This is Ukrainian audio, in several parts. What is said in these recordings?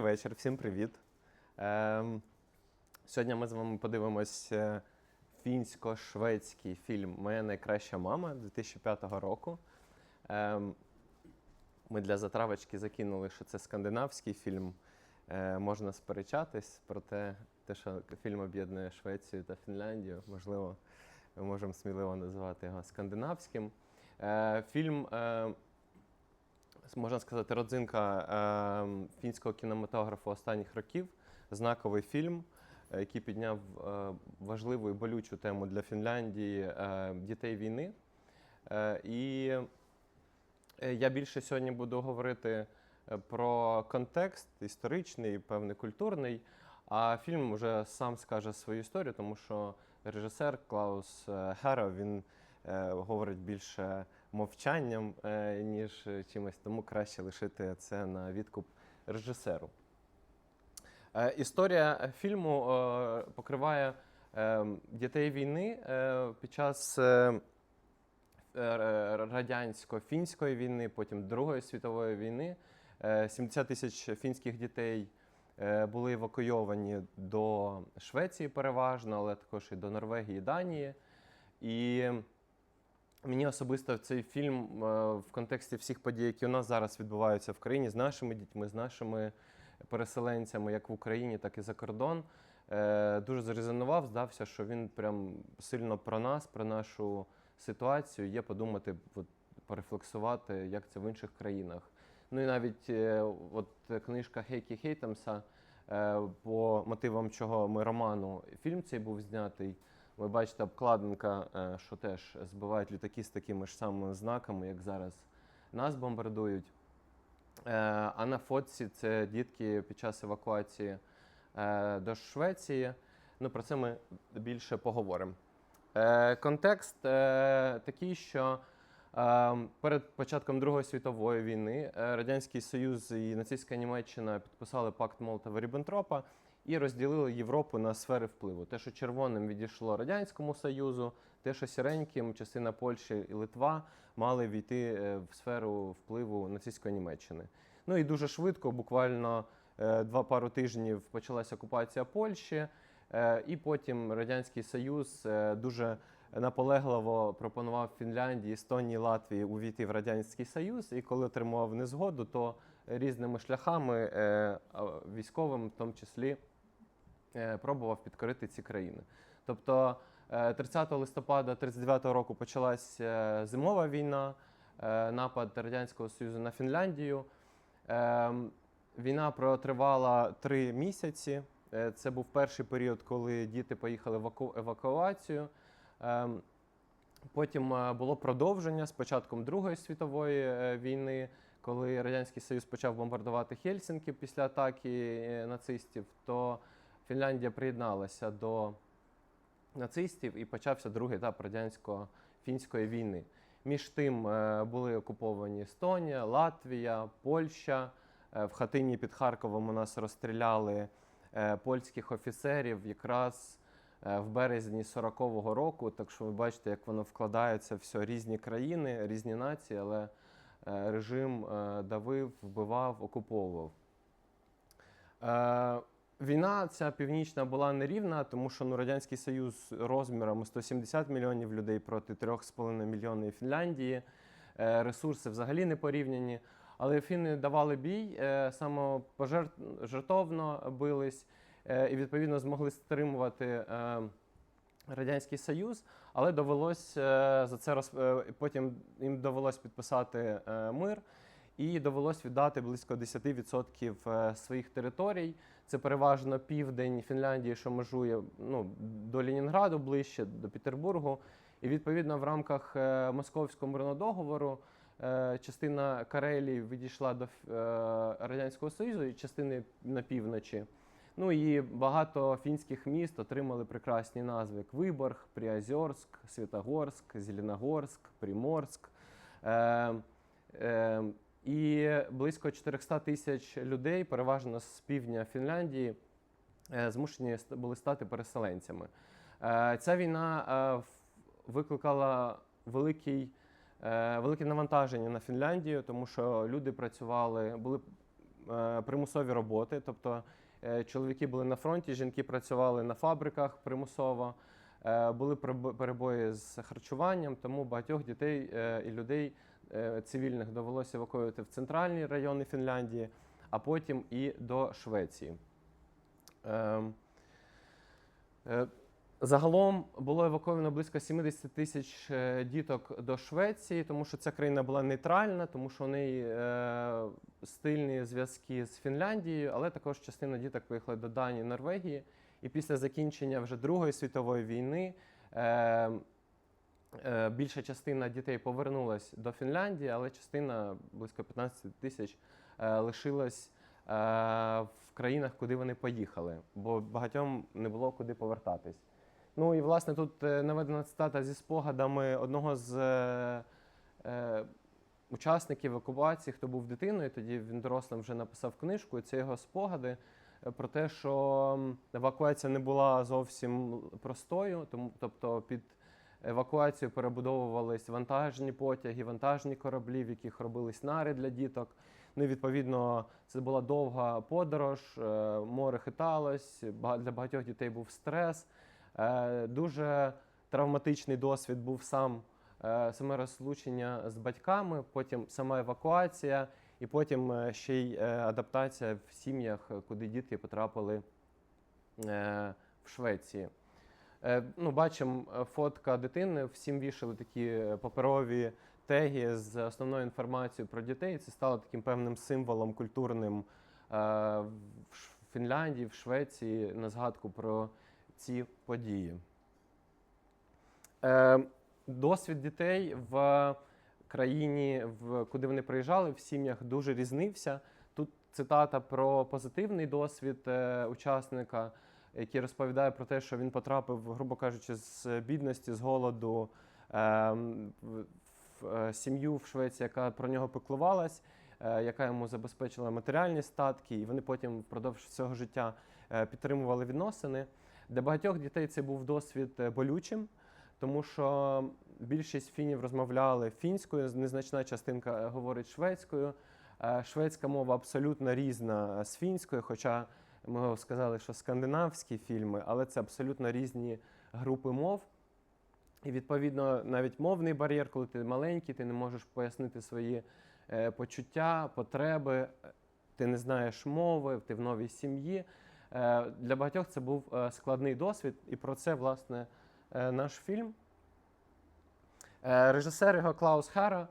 вечір, всім привіт. Ем, сьогодні ми з вами подивимось е, фінсько-шведський фільм Моя найкраща мама 2005 року. Ем, ми для затравочки закинули, що це скандинавський фільм. Е, можна сперечатись, проте те, що фільм об'єднує Швецію та Фінляндію, можливо, ми можемо сміливо називати його скандинавським. Е, фільм. Е, можна сказати, родзинка е, фінського кінематографу останніх років. Знаковий фільм, е, який підняв е, важливу і болючу тему для Фінляндії е, дітей війни. Е, і е, я більше сьогодні буду говорити е, про контекст історичний, певний культурний. А фільм вже сам скаже свою історію, тому що режисер Клаус Хера він е, говорить більше мовчанням, е, ніж чимось, тому краще лишити це на відкуп режисеру. Е, Історія фільму е, покриває дітей війни під час радянсько-фінської війни, потім Другої світової війни. Е, 70 тисяч фінських дітей були евакуйовані до Швеції переважно, але також і до Норвегії, і Данії. І Мені особисто цей фільм е, в контексті всіх подій, які у нас зараз відбуваються в країні, з нашими дітьми, з нашими переселенцями, як в Україні, так і за кордон, е, дуже зарезонував. Здався, що він прям сильно про нас, про нашу ситуацію. Є подумати, от, порефлексувати, як це в інших країнах. Ну і навіть е, от книжка Хейкі Хейтемса, по мотивам чого ми роману, фільм цей був знятий. Ви бачите, обкладинка, е, що теж збивають літаки з такими ж самими знаками, як зараз нас бомбардують. Е, А на фотці це дітки під час евакуації е, до Швеції. Ну, про це ми більше поговоримо. Контекст такий, що перед початком Другої світової війни Радянський Союз і нацистська Німеччина підписали пакт Молотова-Ріббентропа і розділили Європу на сфери впливу. Те, що червоним відійшло Радянському Союзу, те, що сіреньким, частина Польщі і Литва мали війти е, в сферу впливу нацистської Німеччини. Ну і дуже швидко, буквально е, два пару тижнів, почалася окупація Польщі, е, і потім Радянський Союз дуже наполегливо пропонував Фінляндії, Естонії, Латвії увійти в Радянський Союз. І коли отримував незгоду, то різними шляхами військовим, в тому числі, пробував підкорити ці країни. Тобто е, 30 листопада 39 року почалась е, зимова війна, е, напад Радянського Союзу на Фінляндію. Е, Війна протривала три місяці. Е, Це був перший період, коли діти поїхали в еваку- евакуацію. Ем, Потім е, було продовження з початком Другої світової е, війни, коли Радянський Союз почав бомбардувати Хельсінки після атаки е, нацистів, то Фінляндія приєдналася до нацистів і почався другий етап радянсько-фінської війни. Між тим е, були окуповані Естонія, Латвія, Польща. Е, В хатині під Харковом у нас розстріляли е, польських офіцерів якраз в березні 40-го року. Так що ви бачите, як воно вкладається все різні країни, різні нації, але режим давив, вбивав, окуповував. Війна ця північна була нерівна, тому що ну, Радянський Союз розмірами 170 мільйонів людей проти 3,5 мільйонів Фінляндії. Е, Ресурси взагалі не порівняні. Але фіни давали бій, е, самопожертовно бились е, і відповідно змогли стримувати Радянський Союз, але довелось за це роз... потім їм довелось підписати мир. І довелось віддати близько 10% е, своїх територій. Це переважно південь Фінляндії, що межує ну, до Ленінграду ближче, до Петербургу. І відповідно в рамках е, Московського мирного договору е, частина Карелії відійшла до е, Радянського Союзу і частини на півночі. Ну і багато фінських міст отримали прекрасні назви: як Виборг, Приозерськ, Святогорськ, Зеленогорськ, Приморськ. Е, е, і близько 400 тисяч людей, переважно з півдня Фінляндії, е, змушені були стати переселенцями. Е, Ця війна е, викликала великий, велике навантаження на Фінляндію, тому що люди працювали, були примусові роботи. Тобто чоловіки були на фронті, жінки працювали на фабриках примусово. Були перебо- перебої з харчуванням, тому багатьох дітей і людей цивільних довелося евакуювати в центральні райони Фінляндії, а потім і до Швеції. Ем, е, Загалом було евакуйовано близько 70 тисяч е, діток до Швеції, тому що ця країна була нейтральна, тому що у неї е, стильні зв'язки з Фінляндією, але також частина діток поїхали до Данії, Норвегії. І після закінчення вже Другої світової війни е, е, більша частина дітей повернулась до Фінляндії, але частина близько 15 тисяч е, лишилась е, в країнах, куди вони поїхали, бо багатьом не було куди повертатись. Ну і власне тут е, наведена цитата зі спогадами одного з е, е, учасників евакуації, хто був дитиною. Тоді він дорослим вже написав книжку. І це його спогади е, про те, що евакуація не була зовсім простою, тому тобто під евакуацію перебудовувались вантажні потяги, вантажні кораблі, в яких робились нари для діток. Ну і відповідно це була довга подорож, е, море хиталось, для багатьох дітей був стрес. Е, Дуже травматичний досвід був сам е, саме розлучення з батьками, потім сама евакуація, і потім ще й адаптація в сім'ях, куди дітки потрапили в Швеції. Е, Ну, бачимо е, фотка дитини. Всім вішали такі е, паперові теги з основною інформацією про дітей. Це стало таким певним символом культурним в Фінляндії, в Швеції на згадку про ці події. Досвід дітей в країні, куди вони приїжджали, в сім'ях дуже різнився. Тут цитата про позитивний досвід учасника, який розповідає про те, що він потрапив, грубо кажучи, з бідності, з голоду е, в, е, сім'ю в Швеції, яка про нього піклувалась, е, яка йому забезпечила матеріальні статки, і вони потім впродовж всього життя е, підтримували відносини. Для багатьох дітей це був досвід болючим, тому що більшість фінів розмовляли фінською, незначна частинка говорить шведською. Шведська мова абсолютно різна з фінською, хоча ми сказали, що скандинавські фільми, але це абсолютно різні групи мов. І відповідно навіть мовний бар'єр, коли ти маленький, ти не можеш пояснити свої е, почуття, потреби, ти не знаєш мови, ти в новій сім'ї. Е, Для багатьох це був е, складний досвід, і про це, власне, наш фільм. Режисер його Клаус Хара.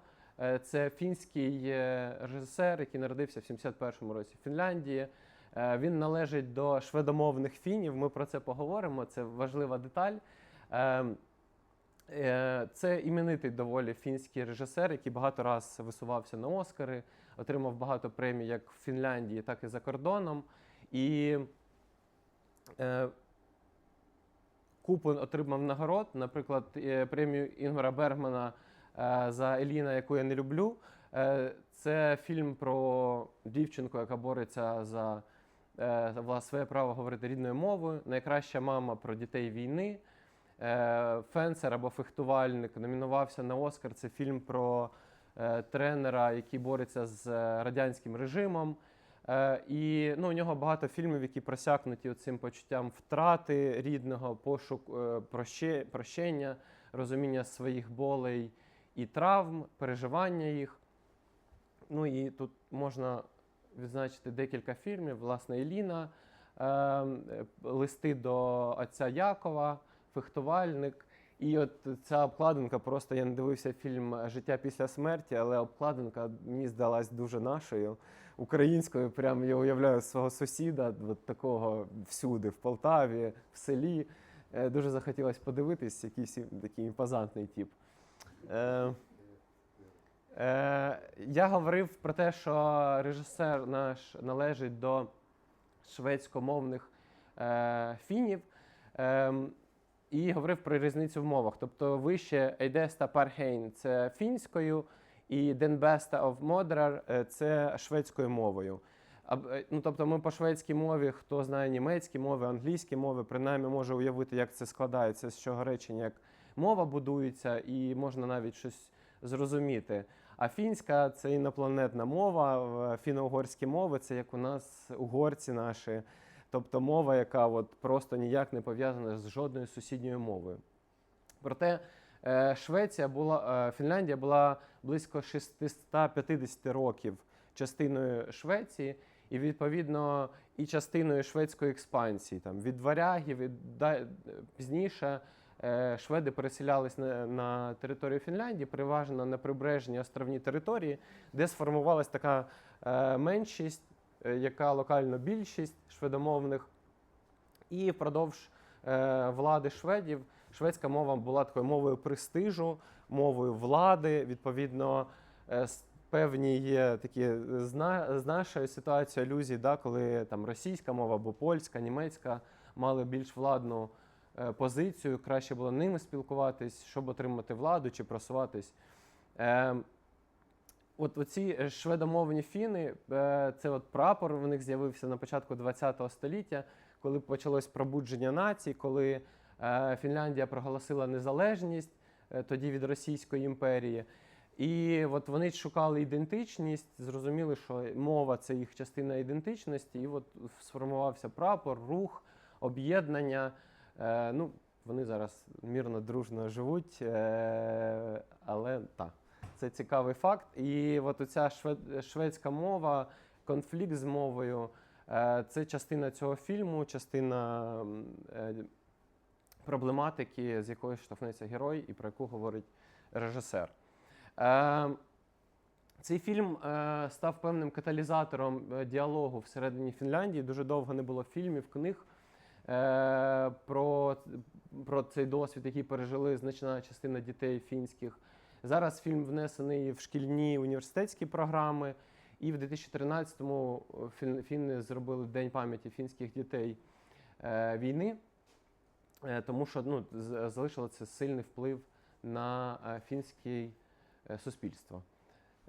Це фінський режисер, який народився в 71-му році в Фінляндії. Е, Він належить до шведомовних фінів. Ми про це поговоримо. Це важлива деталь. Е, е, Це іменитий доволі фінський режисер, який багато раз висувався на Оскари, отримав багато премій як в Фінляндії, так і за кордоном. І купу отримав нагород, наприклад, премію Інгмара Бергмана за Еліна, яку я не люблю. Це фільм про дівчинку, яка бореться за своє право говорити рідною мовою. Найкраща мама про дітей війни. Е, Фенсер або фехтувальник номінувався на Оскар. Це фільм про е, тренера, який бореться з е, радянським режимом. Е, І ну, у нього багато фільмів, які просякнуті цим почуттям втрати рідного, пошук е, прощення, розуміння своїх болей і травм, переживання їх. Ну і тут можна відзначити декілька фільмів. Власне, Еліна, е, е, листи до отця Якова, фехтувальник. І от ця обкладинка, просто я не дивився фільм Життя після смерті, але обкладинка мені здалась дуже нашою, українською. Прям я уявляю свого сусіда, от такого всюди, в Полтаві, в селі. Е, Дуже захотілося подивитись, якийсь такий імпозантний тип. Е, Е, я говорив про те, що режисер наш належить до шведськомовних е, фінів. Ем, і говорив про різницю в мовах. Тобто вище Ейдеста Пархейн це фінською, і Денбеста of Модерар це шведською мовою. А, е, ну, тобто ми по шведській мові, хто знає німецькі мови, англійські мови, принаймні може уявити, як це складається з чого речення, як мова будується, і можна навіть щось зрозуміти. А фінська це інопланетна мова, фіно-угорські мови це як у нас угорці наші, тобто мова, яка от просто ніяк не пов'язана з жодною сусідньою мовою. Проте е, Швеція була, е, Фінляндія була близько 650 років частиною Швеції, і відповідно і частиною шведської експансії. Там від варягів і пізніше е, шведи переселялись на, на територію Фінляндії, переважно на прибережні островні території, де сформувалась така е, меншість, е, яка локально більшість шведомовних. І впродовж е, влади шведів шведська мова була такою мовою престижу, мовою влади. Відповідно, е, певні є такі з нашої ситуації алюзії, да, коли там російська мова або польська, німецька мали більш владну е, позицію, краще було ними спілкуватись, щоб отримати владу чи просуватись. Е, От оці е, шведомовні фіни, е, це от прапор в них з'явився на початку ХХ століття, коли почалось пробудження націй, коли е, Фінляндія проголосила незалежність е, тоді від Російської імперії. І от вони шукали ідентичність, зрозуміли, що мова це їх частина ідентичності, і от сформувався прапор, рух, об'єднання. Е, ну, вони зараз мірно, дружно живуть, е, але так. Це цікавий факт. І от оця швед- шведська мова, конфлікт з мовою е, це частина цього фільму, частина е, проблематики, з якою штовхнеться герой і про яку говорить режисер. Е, Цей фільм е, став певним каталізатором е, діалогу всередині Фінляндії. Дуже довго не було фільмів, книг про, про цей досвід, який пережили значна частина дітей фінських. Зараз фільм внесений в шкільні університетські програми, і в 2013-му фін- фіни зробили День пам'яті фінських дітей е, війни, е, тому що ну, залишило це сильний вплив на е, фінське е, суспільство.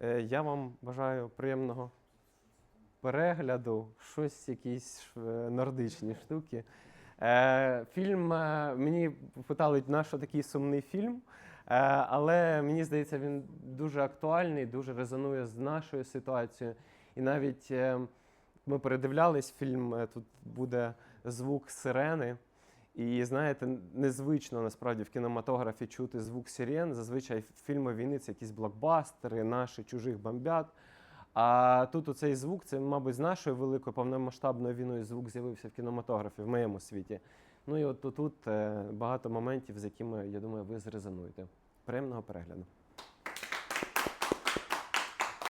Е, Я вам бажаю приємного перегляду, щось, якісь е, нордичні штуки. Е, Фільм е, мені питали, на що такий сумний фільм. Але мені здається, він дуже актуальний, дуже резонує з нашою ситуацією. І навіть ми передивлялись фільм, тут буде звук сирени. І знаєте, незвично насправді в кінематографі чути звук сирен. Зазвичай фільми війни це якісь блокбастери, наші чужих бомбят. А тут оцей звук, це, мабуть, з нашою великою повномасштабною війною звук з'явився в кінематографі в моєму світі. Ну і от тут е, багато моментів, з якими, я думаю, ви зрезонуєте. Приємного перегляду.